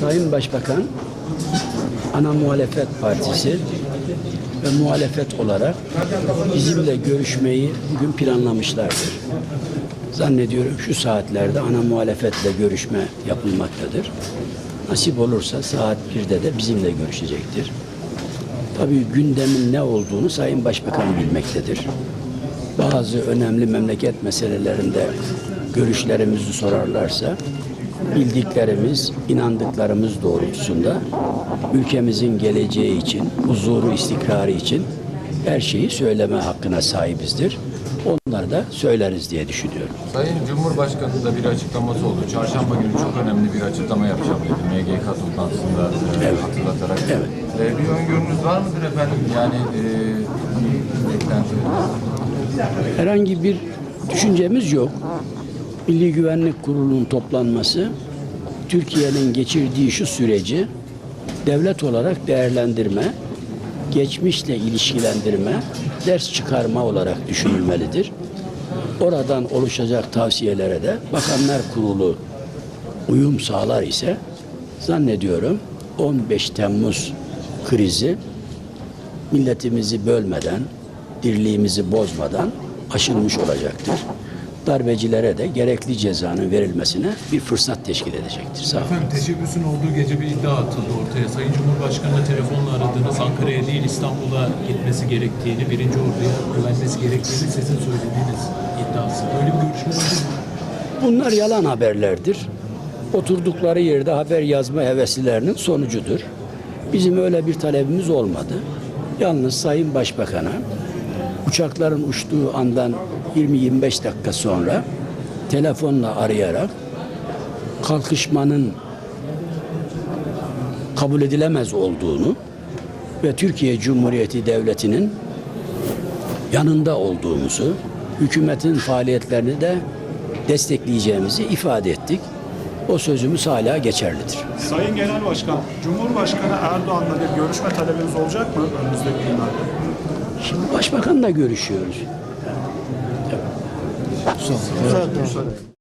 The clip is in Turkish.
Sayın Başbakan ana muhalefet partisi ve muhalefet olarak bizimle görüşmeyi bugün planlamışlardır. Zannediyorum şu saatlerde ana muhalefetle görüşme yapılmaktadır. Nasip olursa saat 1'de de bizimle görüşecektir. Tabii gündemin ne olduğunu Sayın Başbakan bilmektedir. Bazı önemli memleket meselelerinde görüşlerimizi sorarlarsa bildiklerimiz, inandıklarımız doğrultusunda ülkemizin geleceği için, huzuru, istikrarı için her şeyi söyleme hakkına sahibizdir. Onları da söyleriz diye düşünüyorum. Sayın Cumhurbaşkanı da bir açıklaması oldu. Çarşamba günü çok önemli bir açıklama yapacağım dedi. MGK toplantısında e, Evet. hatırlatarak. Evet. E, bir öngörünüz var mıdır efendim? Yani e. Herhangi bir düşüncemiz yok. Milli Güvenlik Kurulu'nun toplanması Türkiye'nin geçirdiği şu süreci devlet olarak değerlendirme, geçmişle ilişkilendirme, ders çıkarma olarak düşünülmelidir. Oradan oluşacak tavsiyelere de Bakanlar Kurulu uyum sağlar ise zannediyorum 15 Temmuz krizi milletimizi bölmeden, dirliğimizi bozmadan aşılmış olacaktır. Darbecilere de gerekli cezanın verilmesine bir fırsat teşkil edecektir. Sağ olun. Efendim teşebbüsün olduğu gece bir iddia atıldı ortaya. Sayın Cumhurbaşkanı'na telefonla aradınız. Ankara'ya değil İstanbul'a gitmesi gerektiğini, birinci orduya güvenmesi gerektiğini sizin söylediğiniz iddiası. Böyle bir görüşme oldu mu? Bunlar yalan haberlerdir. Oturdukları yerde haber yazma heveslilerinin sonucudur. Bizim öyle bir talebimiz olmadı. Yalnız Sayın Başbakan'a uçakların uçtuğu andan 20-25 dakika sonra telefonla arayarak kalkışmanın kabul edilemez olduğunu ve Türkiye Cumhuriyeti Devleti'nin yanında olduğumuzu, hükümetin faaliyetlerini de destekleyeceğimizi ifade ettik. O sözümüz hala geçerlidir. Sayın Genel Başkan, Cumhurbaşkanı Erdoğan'la bir görüşme talebiniz olacak mı önümüzdeki günlerde? Şimdi başbakanla görüşüyoruz. 不是不